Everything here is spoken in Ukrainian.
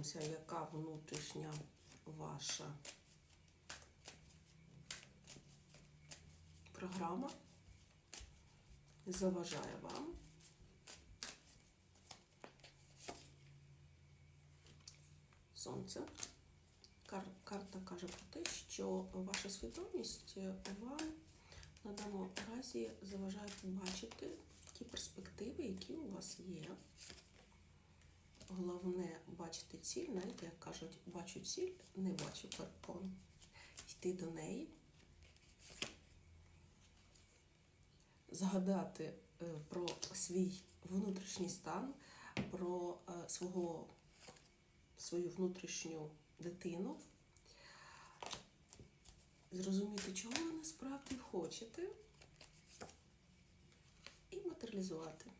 Подивимося, яка внутрішня ваша програма заважає вам. Сонце. Кар- карта каже про те, що ваша свідомість вам на даному разі заважає побачити ті перспективи, які у вас є. Головне бачити ціль, знаєте, як кажуть, бачу ціль, не бачу перепон. Йти до неї, згадати е, про свій внутрішній стан, про е, свого, свою внутрішню дитину, зрозуміти, чого ви насправді хочете, і матеріалізувати.